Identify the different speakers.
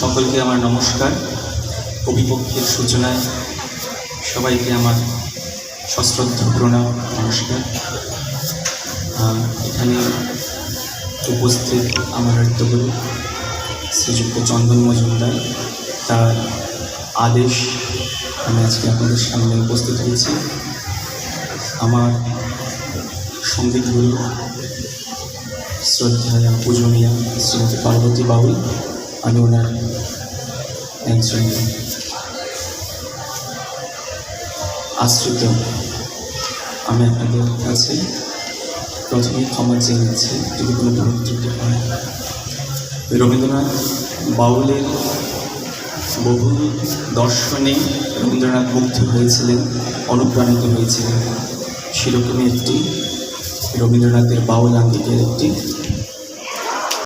Speaker 1: সকলকে আমার নমস্কার। কবিপক্ষের সূচনায় সবাইকে আমার সশ্রদ্ধ প্রণাম, নমস্কার। এখানে উপস্থিত আমার আত্মগুরু শ্রীযুক্ত চন্দন মজুমদার। তার আদেশ আমি আজকে আপনাদের সামনে উপস্থিত হয়েছি। আমার সংগীত গুরু শ্রদ্ধা পূজনীয়া শ্রীমতী পার্বতী বাউল, আমি ওনার একজন আশ্রিত, আমি আপনাদের কাছে প্রথমে ক্ষমা চেয়ে নিচ্ছি, যদি কোনো ভুল হয় রবীন্দ্রনাথ বাউলের বহু দর্শনে রবীন্দ্রনাথ মুগ্ধ হয়েছিলেন, অনুপ্রাণিত হয়েছিলেন। সেরকমই একটি রবীন্দ্রনাথের বাউল আঙ্গিকের একটি